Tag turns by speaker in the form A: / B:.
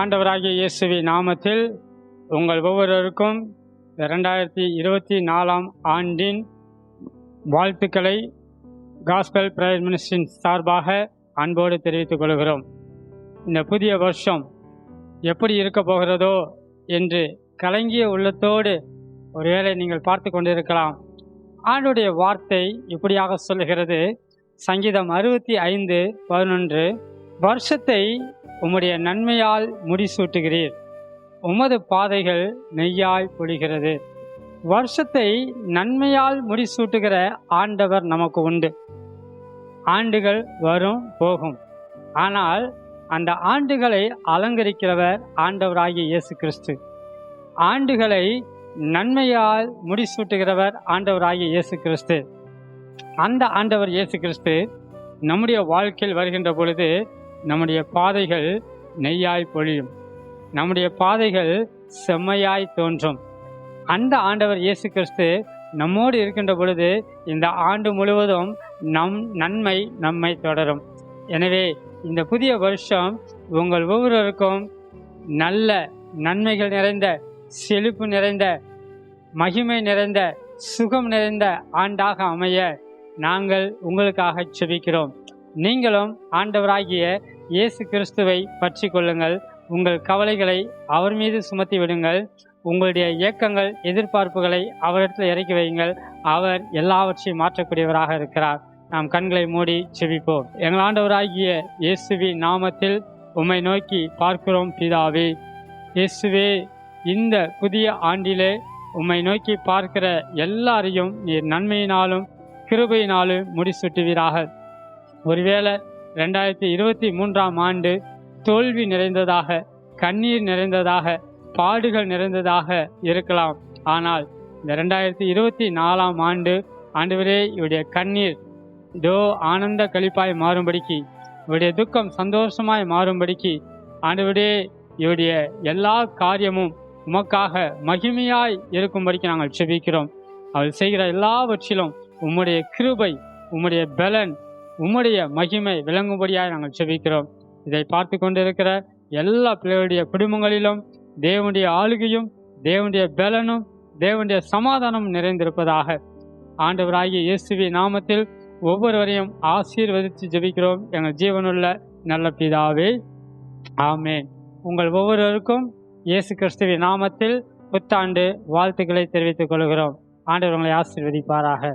A: ஆண்டவராகிய இயேசுவி நாமத்தில் உங்கள் ஒவ்வொருவருக்கும் ரெண்டாயிரத்தி இருபத்தி நாலாம் ஆண்டின் வாழ்த்துக்களை காஸ்பல் பிரேயர் மினிஸ்டரின் சார்பாக அன்போடு தெரிவித்துக் கொள்கிறோம். இந்த புதிய வருஷம் எப்படி இருக்க போகிறதோ என்று கலங்கிய உள்ளத்தோடு ஒருவேளை நீங்கள் பார்த்து கொண்டிருக்கலாம். ஆண்டுடைய வார்த்தை இப்படியாக சொல்லுகிறது. சங்கீதம் அறுபத்தி ஐந்து பதினொன்று வருஷத்தை உம்முடைய நன்மையால் முடிசூட்டுகிறீர். உமது பாதைகள் நெய்யாய் பொழிகிறது. வருஷத்தை நன்மையால் முடிசூட்டுகிற ஆண்டவர் நமக்கு உண்டு. ஆண்டுகள் வரும் போகும். ஆனால் அந்த ஆண்டுகளை அலங்கரிக்கிறவர் ஆண்டவராகிய இயேசு கிறிஸ்து. ஆண்டுகளை நன்மையால் முடிசூட்டுகிறவர் ஆண்டவராகிய இயேசு கிறிஸ்து. அந்த ஆண்டவர் இயேசு கிறிஸ்து நம்முடைய வாழ்க்கையில் வருகின்ற பொழுது நம்முடைய பாதைகள் நெய்யாய் பொழியும். நம்முடைய பாதைகள் செம்மையாய் தோன்றும். அந்த ஆண்டவர் இயேசு கிறிஸ்து நம்மோடு இருக்கின்ற பொழுது இந்த ஆண்டு முழுவதும் நம் நன்மை நம்மை தொடரும். எனவே இந்த புதிய வருஷம் உங்கள் ஒவ்வொருவருக்கும் நல்ல நன்மைகள் நிறைந்த செழிப்பு நிறைந்த மகிமை நிறைந்த சுகம் நிறைந்த ஆண்டாக அமைய நாங்கள் உங்களுக்காக செபிக்கிறோம். நீங்களும் ஆண்டவராகிய இயேசு கிறிஸ்துவை பற்றி கொள்ளுங்கள். உங்கள் கவலைகளை அவர் மீது சுமத்தி விடுங்கள். உங்களுடைய இயக்கங்கள் எதிர்பார்ப்புகளை அவரிடத்தில் இறக்கி வையுங்கள். அவர் எல்லாவற்றையும் மாற்றக்கூடியவராக இருக்கிறார். நாம் கண்களை மூடி செவிப்போம் எங்கள் ஆண்டவராகிய இயேசுவி நாமத்தில் உம்மை நோக்கி பார்க்கிறோம் பிதாவே. இயேசுவே இந்த புதிய ஆண்டிலே உம்மை நோக்கி பார்க்கிற எல்லாரையும் நீர் நன்மையினாலும் கிருபையினாலும் முடிசூட்டுவீராக. ஒருவேளை ரெண்டாயிரத்தி இருபத்தி மூன்றாம் ஆண்டு தோல்வி நிறைந்ததாக கண்ணீர் நிறைந்ததாக பாடுகள் நிறைந்ததாக இருக்கலாம். ஆனால் இந்த ரெண்டாயிரத்தி இருபத்தி நாலாம் ஆண்டு ஆண்டவரே இவருடைய கண்ணீர் இதோ ஆனந்த கழிப்பாய் மாறும்படிக்கு இவருடைய துக்கம் சந்தோஷமாய் மாறும்படிக்கு ஆண்டவரே இவருடைய எல்லா காரியமும் உமக்காக மகிமையாய் இருக்கும்படிக்கு நாங்கள் செபிக்கிறோம் அவர் செய்கிற எல்லாவற்றிலும் உம்முடைய கிருபை உம்முடைய பலன் உம்முடைய மகிமை விளங்கும்படியாக நாங்கள் செபிக்கிறோம் இதை பார்த்து கொண்டிருக்கிற எல்லா பிள்ளைகளுடைய குடும்பங்களிலும் தேவனுடைய ஆளுகையும் தேவனுடைய பலனும் தேவனுடைய சமாதானம் நிறைந்திருப்பதாக ஆண்டவராகிய இயேசுவி நாமத்தில் ஒவ்வொருவரையும் ஆசீர்வதித்து ஜெபிக்கிறோம். எங்கள் ஜீவனுள்ள நல்ல பிதாவே ஆமே உங்கள் ஒவ்வொருவருக்கும் இயேசு கிறிஸ்துவி நாமத்தில் புத்தாண்டு வாழ்த்துக்களை தெரிவித்துக் கொள்கிறோம். ஆண்டவர் உங்களை ஆசீர்வதிப்பாராக.